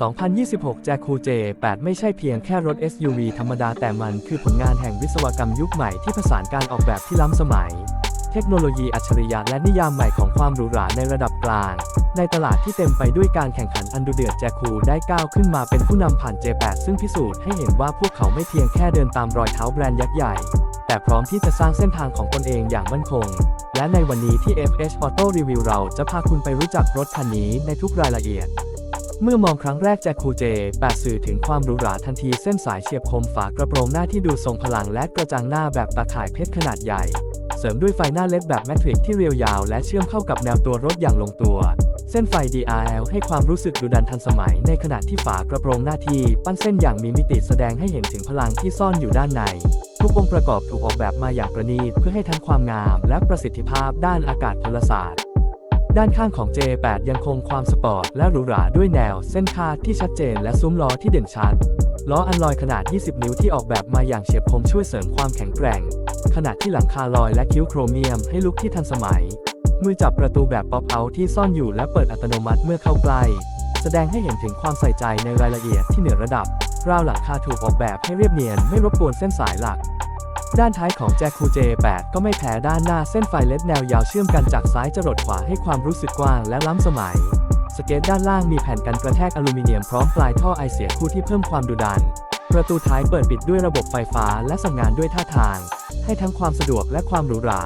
2026 j a c u J8 ไม่ใช่เพียงแค่รถ SUV ธรรมดาแต่มันคือผลงานแห่งวิศวกรรมยุคใหม่ที่ผสานการออกแบบที่ล้ำสมัย เทคโนโลยีอัจฉริยะและนิยามใหม่ของความหรูหราในระดับกลาง ในตลาดที่เต็มไปด้วยการแข่งขันอันดุเดือดแจคูได้ก้าวขึ้นมาเป็นผู้นำผ่าน J8 ซึ่งพิสูจน์ให้เห็นว่าพวกเขาไม่เพียงแค่เดินตามรอยเท้าแบรนด์ยักษ์ใหญ่ แต่พร้อมที่จะสร้างเส้นทางของตนเองอย่างมั่นคง และในวันนี้ที่ FH Auto Review เราจะพาคุณไปรู้จักรถคันนี้ในทุกรายละเอียด เมื่อมองครั้งแรกจากคูเจแปดสื่อถึงความหรูหราทันทีเส้นสายเฉียบคมฝากระโปรงหน้าที่ดูทรงพลังและกระจังหน้าแบบตาข่ายเพชรขนาดใหญ่ เสริมด้วยไฟหน้าเล็ดแบบแมทริกที่เรียวยาวและเชื่อมเข้ากับแนวตัวรถอย่างลงตัว เส้นไฟ DRL ให้ความรู้สึกดุดันทันสมัย ในขณะที่ฝากระโปรงหน้าที่ปั้นเส้นอย่างมีมิติแสดงให้เห็นถึงพลังที่ซ่อนอยู่ด้านใน ทุกองค์ประกอบถูกออกแบบมาอย่างประณีตเพื่อให้ทั้งความงามและประสิทธิภาพด้านอากาศพลศาสตร์ ด้านข้างของ J8 ยังคงความสปอร์ตและหรูหราด้วยแนวเส้นคาที่ชัดเจนและซุ้มล้อที่เด่นชัด ล้ออันลอยขนาด 20 นิ้วที่ออกแบบมาอย่างเฉียบคมช่วยเสริมความแข็งแกร่ง ขณะที่หลังคาลอยและคิ้วโครเมียมให้ลุกที่ทันสมัย มือจับประตูแบบป๊อปเอาที่ซ่อนอยู่และเปิดอัตโนมัติเมื่อเข้าใกล้ แสดงให้เห็นถึงความใส่ใจในรายละเอียดที่เหนือระดับ ราวหลังคาถูกออกแบบให้เรียบเนียนไม่รบกวนเส้นสายหลัก ด้านท้ายของแจคู J8 ก็ไม่แพ้ด้านหน้าเส้นไฟเล็ดแนวยาวเชื่อมกันจากซ้ายจรดขวาให้ความรู้สึกกว้างและล้ำสมัย สเกตด้านล่างมีแผ่นกันกระแทกอลูมิเนียมพร้อมปลายท่อไอเสียคู่ที่เพิ่มความดุดัน ประตูท้ายเปิดปิดด้วยระบบไฟฟ้าและสั่งงานด้วยท่าทาง ให้ทั้งความสะดวกและความหรูหรา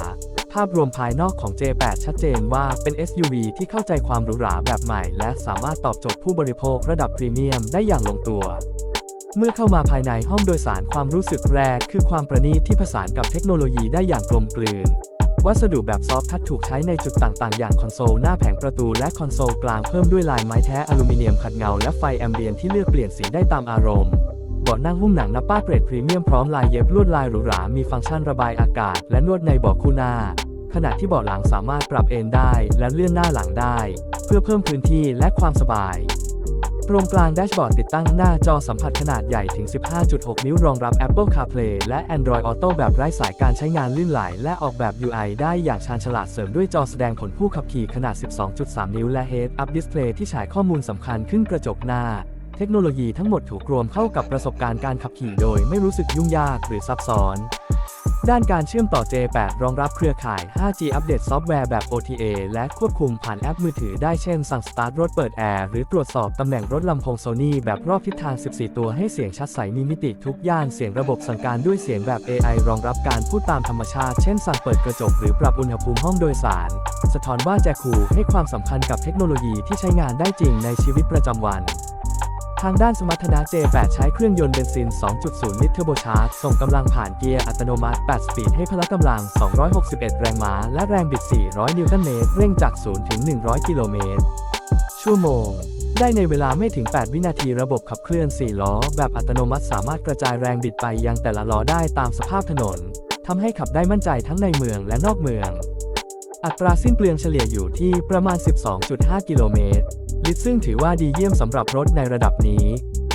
ภาพรวมภายนอกของ J8 ชัดเจนว่าเป็น SUV ที่เข้าใจความหรูหราแบบใหม่ และสามารถตอบโจทย์ผู้บริโภคระดับพรีเมียมได้อย่างลงตัว เมื่อเข้ามาภายในห้องโดยสารความรู้สึกแรก คือความประณีตที่ผสานกับเทคโนโลยีได้อย่างกลมกลืน วัสดุแบบซอฟท์ทัชถูกใช้ในจุดต่างๆ อย่างคอนโซลหน้าแผงประตูและคอนโซลกลางเพิ่มด้วยลายไม้แท้อลูมิเนียมขัดเงาและไฟแอมเบียนที่เลือกเปลี่ยนสีได้ตามอารมณ์เบาะนั่งหุ้มหนังนับป้าเกรดพรีเมียมพร้อมลายเย็บลวดลายหรูหรา มีฟังก์ชันระบายอากาศ และนวดในเบาะคู่หน้า ขณะที่เบาะหลังสามารถปรับเอนได้ และเลื่อนหน้าหลังได้ เพื่อเพิ่มพื้นที่และความสบาย ตรงกลางแดชบอร์ดติดตั้งหน้าจอสัมผัสขนาดใหญ่ถึง 15.6 นิ้วรองรับ Apple CarPlay และ Android Auto แบบไร้สายการใช้งานลื่นไหล และออกแบบ UI ได้อย่างชาญฉลาดเสริมด้วยจอแสดงผลผู้ขับขี่ขนาด 12.3 นิ้วและ Head Up Display ที่ฉายข้อมูลสำคัญขึ้นกระจกหน้า เทคโนโลยีทั้งหมดถูกรวมเข้ากับประสบการณ์การขับขี่โดยไม่รู้สึกยุ่งยากหรือซับซ้อน ด้านการเชื่อมต่อ J8 รองรับเครือข่าย 5G อัปเดตซอฟต์แวร์แบบ OTA และควบคุมผ่านแอปมือถือได้เช่น สั่งสตาร์ทรถเปิดแอร์ หรือตรวจสอบตำแหน่งรถลำโพงโซนี่แบบรอบทิศทาง 14 ตัวให้เสียงชัดใสมีมิติทุกย่านเสียงระบบสั่งการด้วยเสียงแบบ AI รองรับการพูดตามธรรมชาติ เช่นสั่งเปิดกระจกหรือปรับอุณหภูมิห้องโดยสาร สะท้อนว่าแจคูให้ความสำคัญกับเทคโนโลยีที่ใช้งานได้จริงในชีวิตประจำวัน ทางด้านสมรรถนะ J8 ใช้เครื่องยนต์เบนซิน 2.0 ลิตรเทอร์โบชาร์จ ส่งกำลังผ่านเกียร์อัตโนมัติ 8 สปีดให้พละกำลัง 261 แรงม้า และแรงบิด 400 นิวตันเมตร เร่งจาก 0 ถึง 100 กิโลเมตร ชั่วโมง ได้ในเวลาไม่ถึง 8 วินาทีระบบขับเคลื่อน 4 ล้อ แบบอัตโนมัติสามารถกระจายแรงบิดไปยังแต่ละล้อได้ตามสภาพถนนทำให้ขับได้มั่นใจทั้งในเมืองและนอกเมือง อัตราสิ้นเปลืองเฉลี่ยอยู่ที่ประมาณ 12.5 กิโลเมตร ลิตรซึ่งถือว่าดีเยี่ยมสำหรับรถในระดับนี้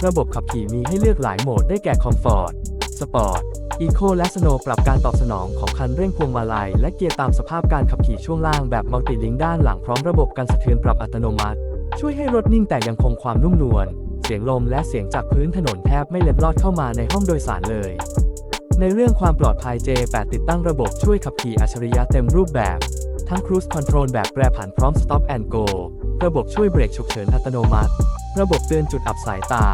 ระบบขับขี่มีให้เลือกหลายโหมดได้แก่คอมฟอร์ต สปอร์ต อีโคและสโนปรับการตอบสนองของคันเร่งพวงมาลัย และเกียร์ตามสภาพการขับขี่ช่วงล่างแบบมัลติลิงด้านหลังพร้อมระบบการสะเทือนปรับอัตโนมัติ ช่วยให้รถนิ่งแต่ยังคงความนุ่มนวล เสียงลมและเสียงจากพื้นถนนแทบไม่เล็ดลอดเข้ามาในห้องโดยสารเลย ในเรื่องความปลอดภัย J8 ติดตั้งระบบช่วยขับขี่อัจฉริยะเต็มรูปแบบ ทั้ง Cruise Control แบบแปรผันพร้อม Stop and Go ระบบช่วยเบรกฉุกเฉินอัตโนมัติ ระบบเตือนจุดอับสายตา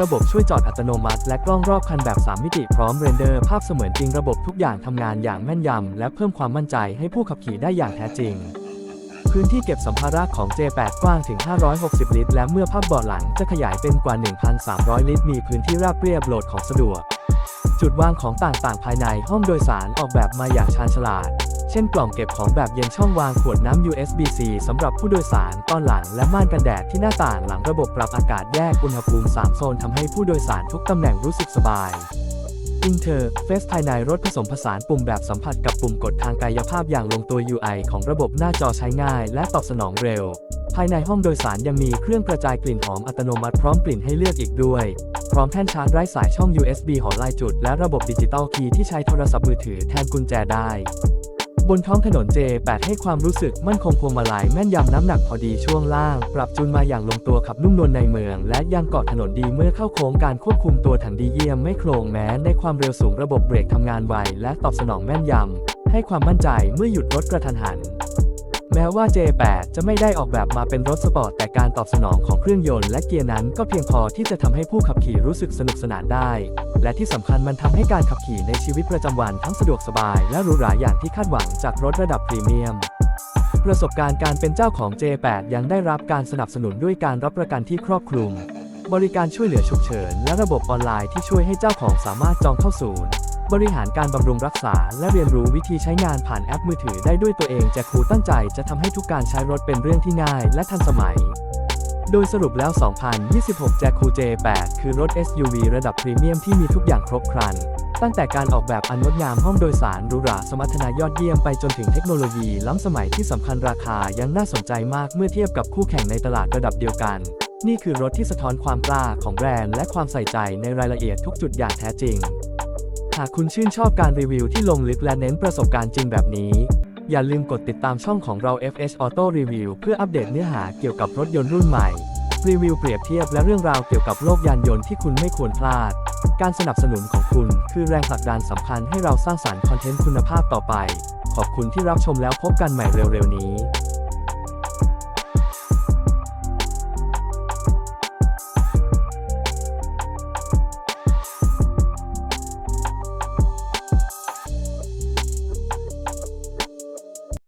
ระบบช่วยจอดอัตโนมัติ และกล้องรอบคันแบบ 3 มิติพร้อมเรนเดอร์ภาพเสมือนจริงระบบทุกอย่างทำงานอย่างแม่นยำ และเพิ่มความมั่นใจให้ผู้ขับขี่ได้อย่างแท้จริงพื้นที่เก็บสัมภาระของ J8 กว้างถึง 560 ลิตร และเมื่อภาพเบาะหลังจะขยายเป็นกว่า 1,300 ลิตร มีพื้นที่ราบเรียบโหลดของสะดวก จุดวางของต่างๆ ภายในห้องโดยสารออกแบบมาอย่างชาญฉลาด เช่นกล่องเก็บของแบบเย็นช่องวางขวดน้ำ USB-C สำหรับผู้โดยสารตอนหลังและม่านกันแดดที่หน้าต่างหลังระบบปรับอากาศแยกอุณหภูมิ 3 โซนทำให้ผู้โดยสารทุกตำแหน่งรู้สึกสบายอินเทอร์เฟซภายในรถผสมผสานปุ่มแบบสัมผัสกับปุ่มกดทางกายภาพอย่างลงตัว UI ของระบบหน้าจอใช้ง่าย และตอบสนองเร็ว ภายในห้องโดยสารยังมีเครื่องกระจายกลิ่นหอมอัตโนมัติพร้อมกลิ่นให้เลือกอีกด้วย พร้อมแท่นชาร์จไร้สายช่อง USB หอลายจุด และระบบดิจิตอลคีย์ที่ใช้โทรศัพท์มือถือแทนกุญแจได้ บนท้องถนน J8 ให้ความรู้สึกมั่นคงพวงมาลัยแม่นยำน้ำหนักพอดีช่วงล่าง ปรับจูนมาอย่างลงตัวขับนุ่มนวลในเมือง และยังเกาะถนนดีเมื่อเข้าโค้งการควบคุมตัวถังดีเยี่ยมไม่โครงแม้ในความเร็วสูงระบบเบรกทำงานไวและตอบสนองแม่นยำให้ความมั่นใจเมื่อหยุดรถกระทันหัน แม้ว่า J8 จะไม่ได้ออกแบบมาเป็นรถสปอร์ตแต่การตอบสนองของเครื่องยนต์และเกียร์นั้นก็เพียงพอที่จะทำให้ผู้ขับขี่รู้สึกสนุกสนานได้ และที่สำคัญมันทำให้การขับขี่ในชีวิตประจำวันทั้งสะดวกสบายและหรูหราอย่างที่คาดหวังจากรถระดับพรีเมียม ประสบการณ์การเป็นเจ้าของ J8 ยังได้รับการสนับสนุนด้วยการรับประกันที่ครอบคลุม บริการช่วยเหลือฉุกเฉิน และระบบออนไลน์ที่ช่วยให้เจ้าของสามารถจองเข้าศูนย์ บริหารการบำรุงรักษา และเรียนรู้วิธีใช้งานผ่านแอปมือถือได้ด้วยตัวเองแจครูตั้งใจจะทำให้ทุกการใช้รถเป็นเรื่องที่ง่ายและทันสมัย โดยสรุปแล้ว 2026 แจคู J8 คือรถ SUV ระดับพรีเมียมที่มีทุกอย่างครบครัน ตั้งแต่การออกแบบอันงดงามห้องโดยสารหรูหราสมรรถนะยอดเยี่ยมไปจนถึงเทคโนโลยีล้ำสมัยที่สำคัญราคายังน่าสนใจมากเมื่อเทียบกับคู่แข่งในตลาดระดับเดียวกัน นี่คือรถที่สะท้อนความกล้าของแบรนด์และความใส่ใจในรายละเอียดทุกจุดอย่างแท้จริงากคุณชื่นชอบการรีวิวที่ลงลึกและเน้นประสบการณ์จริงแบบนี้ อย่าลืมกดติดตามช่องของเรา FH Auto Review เพื่ออัปเดตเนื้อหาเกี่ยวกับรถยนต์รุ่นใหม่ รีวิวเปรียบเทียบและเรื่องราวเกี่ยวกับโลกยานยนต์ที่คุณไม่ควรพลาด การสนับสนุนของคุณคือแรงผลักดันสำคัญให้เราสร้างสรรค์คอนเทนต์คุณภาพต่อไป ขอบคุณที่รับชมแล้วพบกันใหม่เร็วๆนี้